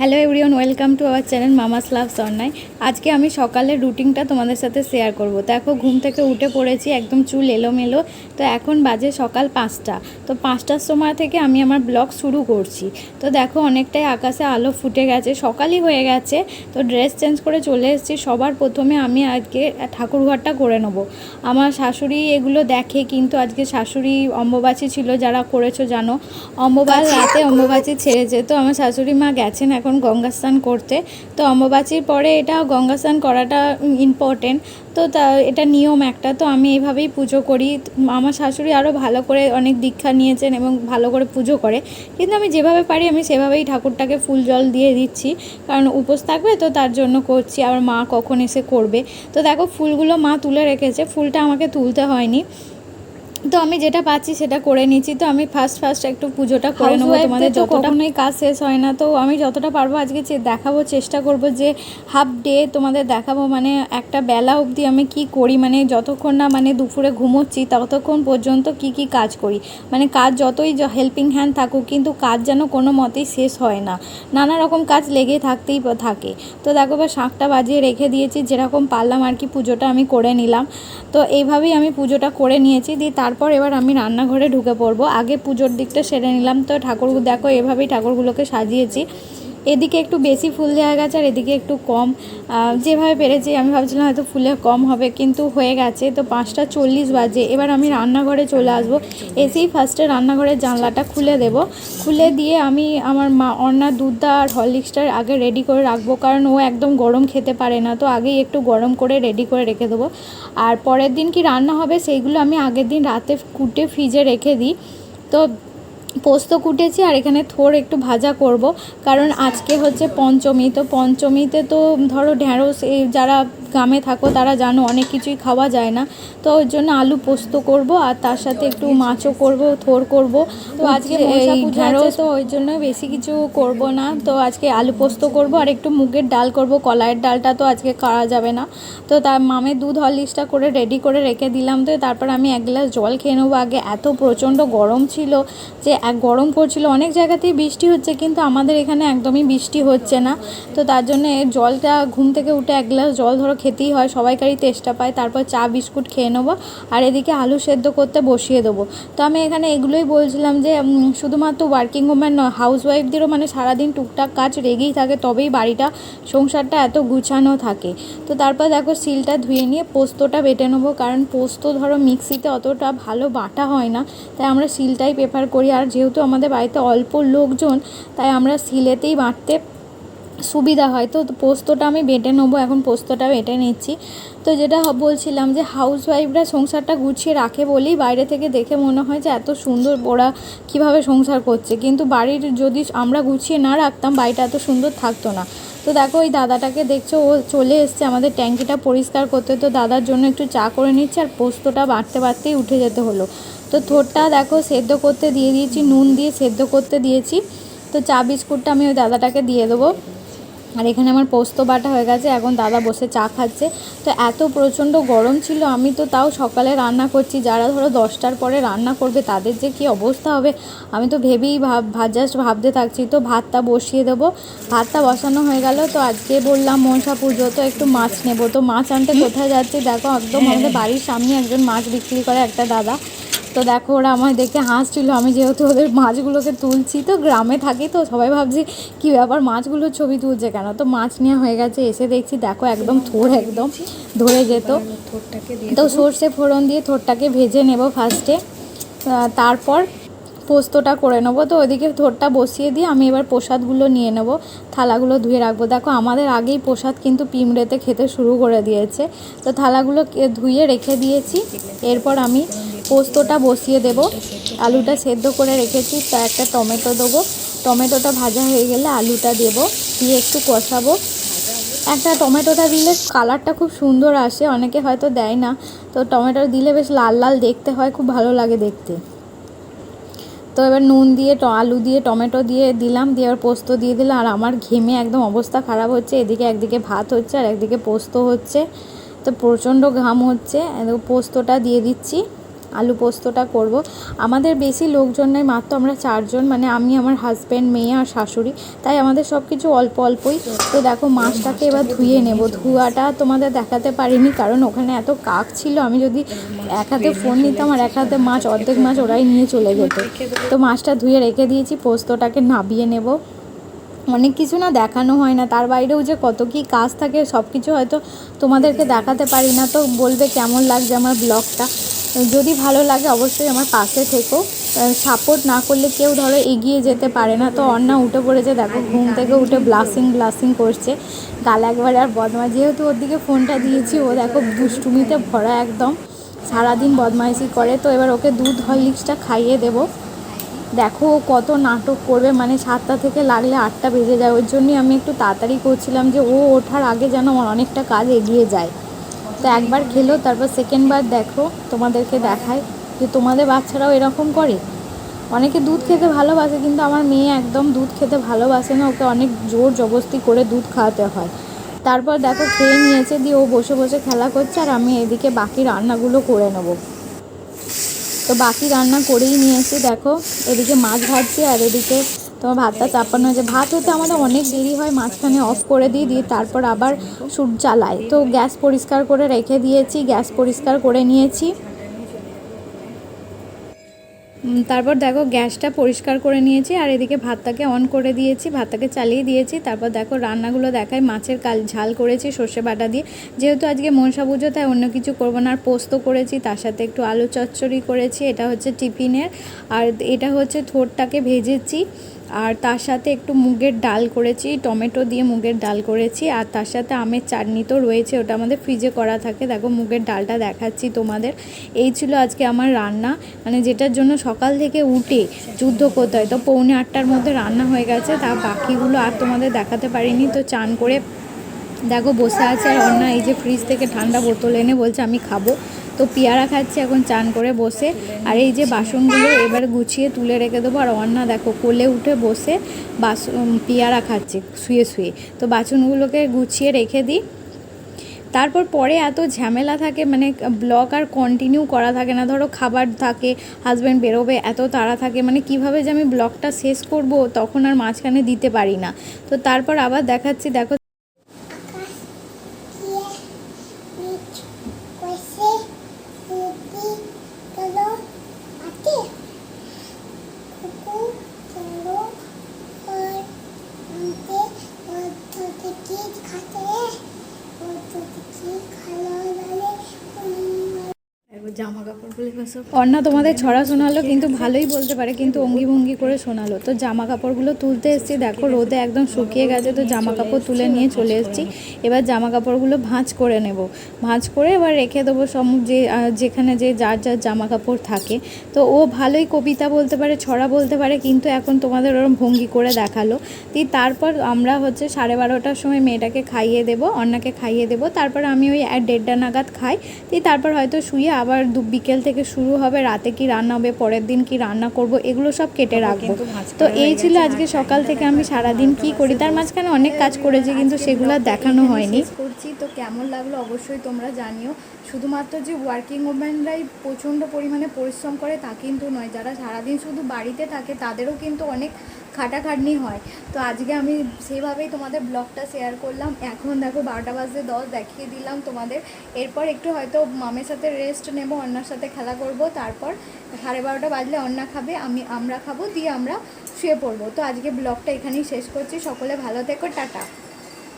Hello everyone welcome to our channel mama's love সন্নাই আজকে আমি সকালের রুটিনটা তোমাদের সাথে শেয়ার করব। দেখো, ঘুম থেকে উঠে পড়েছি, একদম চুল এলোমেলো। তো এখন বাজে সকাল পাঁচটা। তো পাঁচটার সময় থেকে আমি আমার ব্লগ শুরু করছি। তো দেখো, অনেকটাই আকাশে আলো ফুটে গেছে, সকালই হয়ে গেছে। তো ড্রেস চেঞ্জ করে চলে এসেছি। সবার প্রথমে আমি আজকে ঠাকুরঘরটা করে নেব। আমার শাশুড়ি এগুলো দেখে, কিন্তু আজকে শাশুড়ি অম্বুবাচী ছিল, যারা করেছ জানো? অম্বুবাচ, রাতে অম্বুবাচী ছেড়েছে। তো আমার শাশুড়ি মা গেছেন এখন গঙ্গা স্নান করতে। তো অম্বুবাচীর পরে এটা গঙ্গা স্নান করাটা ইম্পর্টেন্ট তো তা, এটা নিয়ম একটা। তো আমি এইভাবেই পুজো করি। আমার শাশুড়ি আরও ভালো করে অনেক দীক্ষা নিয়েছেন এবং ভালো করে পুজো করে। কিন্তু আমি যেভাবে পারি আমি সেভাবেই ঠাকুরটাকে ফুল জল দিয়ে দিচ্ছি। কারণ উপোস থাকবে তো তার জন্য করছি। আবার মা কখন এসে করবে। তো দেখো ফুলগুলো মা তুলে রেখেছে। ফুলটা আমাকে তুলতে হয়নি। তো আমি যেটা পাচ্ছি সেটা করে নিচ্ছি। তো আমি ফার্স্ট ফার্স্ট একটু পুজোটা করে নেব তোমাদের যত কখনোই কাজ শেষ হয় না। তো আমি যতটা পারব আজকে দেখাবো চেষ্টা করব যে হাফ ডে তোমাদের দেখাবো। মানে একটা বেলা অবধি আমি কি করি? মানে যতক্ষণ না মানে দুপুরে ঘুমোচ্ছি ততক্ষণ পর্যন্ত কি কি কাজ করি? মানে কাজ যতই হেল্পিং হ্যান্ড থাকুক কিন্তু কাজ যেন কোনো মতেই শেষ হয় না। নানা রকম কাজ লেগে থাকতেই থাকে। তো দেখো বা শাঁখটা বাজিয়ে রেখে দিয়েছি যেরকম পারলাম আর কি পুজোটা আমি করে নিলাম। তো এইভাবেই আমি পুজোটা করে নিয়েছি। দিয়ে তারপর এবার আমি রান্নাঘরে ঢুকে পড়ব। আগে পুজোর দিকটা সেরে নিলাম। তো ঠাকুর দেখো, এভাবেই ঠাকুরগুলোকে সাজিয়েছি। এদিকে একটু বেশি ফুল দেওয়া গেছে আর এদিকে একটু কম। যেভাবে পেরেছি, আমি ভাবছিলাম হয়তো ফুলে কম হবে, কিন্তু হয়ে গেছে। তো পাঁচটা চল্লিশ বাজে, এবার আমি রান্নাঘরে চলে আসব। এসেই ফার্স্টে রান্নাঘরের জানলাটা খুলে দেব। খুলে দিয়ে আমি আমার মা অন্যার দুধটা আর হরলিক্সটা আগে রেডি করে রাখব, কারণ ও একদম গরম খেতে পারে না। তো আগেই একটু গরম করে রেডি করে রেখে দেবো। আর পরের দিন কি রান্না হবে, সেইগুলো আমি আগের দিন রাতে কুটে ফ্রিজে রেখে দিই। তো পোস্ত কুটেছি আর এখানে থোর একটু ভাজা করব। কারণ আজকে হচ্ছে পঞ্চমী, তো পঞ্চমীতে তো ধরো ঢ্যাঁড়স যারা গ্রামে থাকো তারা জানো অনেক কিছুই খাওয়া যায় না। তো ওই জন্য আলু পোস্ত করব আর তার সাথে একটু মাছও করব থোর করব। তো আজকে এই ঢ্যাঁড়স তো? ওই জন্য বেশি কিছু করব না। তো আজকে আলু পোস্ত করব আর একটু মুগের ডাল করব। কলাইয়ের ডালটা তো আজকে করা যাবে না। তো তার মামে দুধ হরলিক্সটা করে রেডি করে রেখে দিলাম। তো তারপর আমি এক গ্লাস জল খেয়ে নেব। আগে এত প্রচণ্ড গরম ছিল যে এক গরম করছিল অনেক জায়গাতেই বৃষ্টি হচ্ছে কিন্তু আমাদের এখানে একদমই বৃষ্টি হচ্ছে না। তো তার জন্য জলটা ঘুম থেকে উঠে এক গ্লাস জল ধরো খেতেই হয়, সবাইকারই তেষ্টা পায়। তারপর চা, বিস্কুট খেয়ে নেব আর এদিকে আলু সেদ্ধ করতে বসিয়ে দেবো। তো আমি এখানে এগুলোই বলছিলাম যে শুধুমাত্র ওয়ার্কিং ওম্যান নয় হাউস ওয়াইফদেরও মানে সারাদিন টুকটাক কাজ রেগেই থাকে, তবেই বাড়িটা, সংসারটা এত গুছানো থাকে। তো তারপর দেখো সিলটা ধুয়ে নিয়ে পোস্তটা বেটে নেব, কারণ পোস্ত ধরো মিক্সিতে অতটা ভালো বাটা হয় না, তাই আমরা সিলটাই প্রেফার করি। আর যেহেতু আমাদের বাড়িতে অল্প লোকজন, তাই আমরা সিলেতেই বাটতে সুবিধা হয়। তো পোস্তটা আমি বেটে নেব, এখন পোস্তটা বেটে নিচ্ছি। তো যেটা বলছিলাম যে হাউস ওয়াইফরা সংসারটা গুছিয়ে রাখে বলেই বাইরে থেকে দেখে মনে হয় যে এত সুন্দর ওরা কীভাবে সংসার করছে। কিন্তু বাড়ির যদি আমরা গুছিয়ে না রাখতাম, বাড়িটা এত সুন্দর থাকতো না। তো দেখো ওই দাদাটাকে দেখছ, ও চলে এসছে আমাদের ট্যাঙ্কিটা পরিষ্কার করতে। তো দাদার জন্য একটু চা করে নিচ্ছে আর পোস্তটা বাড়তে বাড়তেই উঠে যেতে হলো। তো থোরটা দেখো সেদ্ধ করতে দিয়ে দিয়েছি, নুন দিয়ে সেদ্ধ করতে দিয়েছি। তো চা বিস্কুটটা আমি ওই দাদাটাকে দিয়ে দেবো। আর এখানে আমার পোস্ত বাটা হয়ে গেছে এখন দাদা বসে চা খাচ্ছে। তো এত প্রচণ্ড গরম ছিল আমি তো তাও সকালে রান্না করছি যারা ধরো দশটার পরে রান্না করবে তাদের যে কী অবস্থা হবে আমি তো ভেবেই ভাব জাস্ট ভাবতে থাকছি। তো ভাতটা বসিয়ে দেবো ভাতটা বসানো হয়ে গেল তো আজকে বললাম মনসা পুজো তো একটু মাছ নেব। তো মাছ আনতে কোথায় যাচ্ছি? দেখো একদম আমাদের বাড়ির সামনে একজন মাছ বিক্রি করে একটা দাদা। তো দেখো, ওরা আমায় দেখে হাসছিল। আমি যেহেতু ওদের মাছগুলোকে তুলছি, তো গ্রামে থাকি তো সবাই ভাবছি, কী ব্যাপার, মাছগুলোর ছবি তুলছে কেন? তো মাছ নেওয়া হয়ে গেছে, এসে দেখছি, দেখো, একদম থোর একদম ধরে যেত। তো সর্ষে ফোড়ন দিয়ে থোরটাকে ভেজে নেব ফার্স্টে তারপর পোস্তটা করে নেব। তো ওইদিকে থোরটা বসিয়ে দিয়ে আমি এবার প্রসাদগুলো নিয়ে নেব, থালাগুলো ধুয়ে রাখব। দেখো, আমাদের আগেই প্রসাদ কিন্তু পিমড়েতে খেতে শুরু করে দিয়েছে। তো থালাগুলো ধুয়ে রেখে দিয়েছি। এরপর আমি পোস্তটা বসিয়ে দেব। আলুটা সেদ্ধ করে রেখেছি, তা একটা টমেটো দেবো। টমেটোটা ভাজা হয়ে গেলে আলুটা দেবো, দিয়ে একটু কষাবো। একটা টমেটোটা দিলে কালারটা খুব সুন্দর আসে, অনেকে হয়তো দেয় না। তো টমেটো দিলে বেশ লাল লাল দেখতে হয়, খুব ভালো লাগে দেখতে। তো এবার নুন দিয়ে আলু দিয়ে টমেটো দিয়ে দিলাম, দিয়ে এবার পোস্ত দিয়ে দিলাম। আর আমার ঘেমে একদম অবস্থা খারাপ হচ্ছে, এদিকে একদিকে ভাত হচ্ছে আর একদিকে পোস্ত হচ্ছে। তো প্রচণ্ড ঘাম হচ্ছে পোস্তটা দিয়ে দিচ্ছি। আলু পোস্তটা করব। আমাদের বেশি লোকজন নেই, মাত্র আমরা চারজন মানে আমি, আমার হাজব্যান্ড মেয়ে আর শাশুড়ি। তাই আমাদের সব কিছু অল্প অল্পই। তো দেখো, মাছটাকে এবার ধুয়ে নেব। ধোয়াটা তোমাদের দেখাতে পারিনি, কারণ ওখানে এত কাক ছিল। আমি যদি এক হাতে ফোন নিতাম আর এক হাতে মাছ, অর্ধেক মাছ ওরাই নিয়ে চলে যেত। তো মাছটা ধুয়ে রেখে দিয়েছি, পোস্তটাকে নাবিয়ে নেব। অনেক কিছু না দেখানো হয় না। তার বাইরেও যে কত কী কাজ থাকে সব কিছু হয়তো তোমাদেরকে দেখাতে পারি না। তো বলবে কেমন লাগছে আমার ব্লগটা? যদি ভালো লাগে অবশ্যই আমার পাশে থেকো। সাপোর্ট না করলে কেউ ধরো এগিয়ে যেতে পারে না। তো অন্না উঠে পড়েছে, দেখো, ঘুম থেকে উঠে ব্লাসিং ব্লাসিং করছে। গাল একবারে আর বদমা, যেহেতু ওর দিকে ফোনটা দিয়েছি, ও দেখো দুষ্টুমিতে ভরা একদম। সারাদিন বদমাইশি করে, তো এবার ওকে দুধ হরলিক্সটা খাইয়ে দেবো। দেখো কত নাটক করবে মানে সাতটা থেকে লাগলে আটটা বেজে যায়। ওর জন্যই আমি একটু তাড়াতাড়ি করছিলাম যে ও ওঠার আগে যেন আমার অনেকটা কাজ এগিয়ে যায়। তো একবার খেলো, তারপর সেকেন্ডবার দেখো, তোমাদেরকে দেখায় যে তোমাদের বাচ্চারাও এরকম করে। অনেকে দুধ খেতে ভালোবাসে, কিন্তু আমার মেয়ে একদম দুধ খেতে ভালোবাসে না, ওকে অনেক জোর জবস্তি করে দুধ খাওয়াতে হয়। তারপর দেখো খেয়ে নিয়েছে, দিয়ে ও বসে বসে খেলা করছে, আর আমি এদিকে বাকি রান্নাগুলো করে নেব। তো বাকি রান্না করেই নিয়েছি, দেখো, এদিকে মাছ ভাজছি আর এদিকে তোমার ভাতটা চাপানো হয়েছে। ভাত হতে আমাদের অনেক দেরি হয়, মাঝখানে অফ করে দিই দিয়ে তারপর আবার সুট জ্বালাই তো গ্যাস পরিষ্কার করে রেখে দিয়েছি, গ্যাস পরিষ্কার করে নিয়েছি। তারপর দেখো গ্যাসটা পরিষ্কার করে নিয়েছি আর এদিকে ভাতটাকে অন করে দিয়েছি, ভাতটাকে চালিয়ে দিয়েছি। তারপর দেখো রান্নাগুলো দেখায়, মাছের কাল ঝাল করেছি, সর্ষে বাটা দিয়ে। যেহেতু আজকে মনসা পুজো, তাই অন্য কিছু করব না। আর পোস্ত করেছি, তার সাথে একটু আলু চচ্চড়ি করেছি, এটা হচ্ছে টিফিনের। আর এটা হচ্ছে থোরটাকে ভেজেছি। আর তার সাথে একটু মুগের ডাল করেছি, টমেটো দিয়ে মুগের ডাল করেছি, আর তার সাথে আমের চাটনি তো রয়েছে, ওটা আমাদের ফ্রিজে করা থাকে। দেখো, মুগের ডালটা দেখাচ্ছি তোমাদের। এই ছিল আজকে আমার রান্না মানে যেটার জন্য সকাল থেকে উঠে যুদ্ধ করতে হয়। তো পৌনে আটটার মধ্যে রান্না হয়ে গেছে, তা বাকিগুলো আর তোমাদের দেখাতে পারিনি। তো চান করে, দেখো, বসে আছে আর অন্য এই যে ফ্রিজ থেকে ঠান্ডা বোতল এনে বলছে, আমি খাব। তো পেয়ারা খাচ্ছি এখন চান করে বসে। আর এই যে বাসনগুলো এবার গুছিয়ে তুলে রেখে দেবো। আর অন্না দেখো কোলে উঠে বসে বাস উম, পেয়ারা খাচ্ছে শুয়ে শুয়ে। তো বাসনগুলোকে গুছিয়ে রেখে দিই। তারপর পরে এত ঝামেলা থাকে মানে ব্লগ আর কন্টিনিউ করা থাকে না। ধরো খাবার থাকে হাজব্যান্ড বেরোবে এত তাড়া থাকে মানে কীভাবে যে আমি ব্লগটা শেষ করব তখন আর মাঝখানে দিতে পারি না। তো তারপর আবার দেখাচ্ছি দেখো জামা কাপড়গুলো অন্না তোমাদের ছড়া শোনালো, কিন্তু ভালোই বলতে পারে, কিন্তু অঙ্গি ভঙ্গি করে শোনালো। তো জামা কাপড়গুলো তুলতে এসেছি, দেখো রোদে একদম শুকিয়ে গেছে, তো জামা কাপড় তুলে নিয়ে চলে এসেছি। এবার জামা কাপড়গুলো ভাঁজ করে নেব। ভাঁজ করে এবার রেখে দেবো সব যে যেখানে যে যার যার জামা কাপড় থাকে। তো ও ভালোই কবিতা বলতে পারে, ছড়া বলতে পারে, কিন্তু এখন তোমাদের ওরম ভঙ্গি করে দেখাল। দিয়ে তারপর আমরা হচ্ছে সাড়ে বারোটার সময় মেয়েটাকে খাইয়ে দেবো অন্যকে খাইয়ে দেবো। তারপর আমি ওই দেড়টা নাগাদ খাই, দিয়ে তারপর হয়তো শুয়ে আবার দু, বিকেল থেকে শুরু হবে রাতে কি রান্না হবে পরের দিন কি রান্না করব এগুলো সব কেটে রাখব। তো এই ছিল আজকে সকাল থেকে আমি সারাদিন কি করি তার মাঝখানে অনেক কাজ করেছি কিন্তু সেগুলো আর দেখানো হয়নি। করছি তো কেমন লাগল অবশ্যই তোমরা জানিও। শুধুমাত্র যে ওয়ার্কিং ওম্যানরাই প্রচণ্ড পরিমাণে পরিশ্রম করে তা কিন্তু নয় যারা সারাদিন শুধু বাড়িতে থাকে তাদেরও কিন্তু অনেক খাটাখাটনি হয়। তো আজকে আমি সেইভাবেই তোমাদের ব্লগটা শেয়ার করলাম। এখন দেখো বারোটা বাজে দশ, দেখিয়ে দিলাম তোমাদের। এরপর একটু হয়তো মামের সাথে রেস্ট নেব, অন্যার সাথে খেলা করব। তারপর সাড়ে বারোটা বাজলে অন্না খাবে, আমি, আমরা খাব, দিয়ে আমরা শুয়ে পড়ব। তো আজকে ব্লগটা এখানেই শেষ করছি। সকলে ভালো থেকো, টাটা।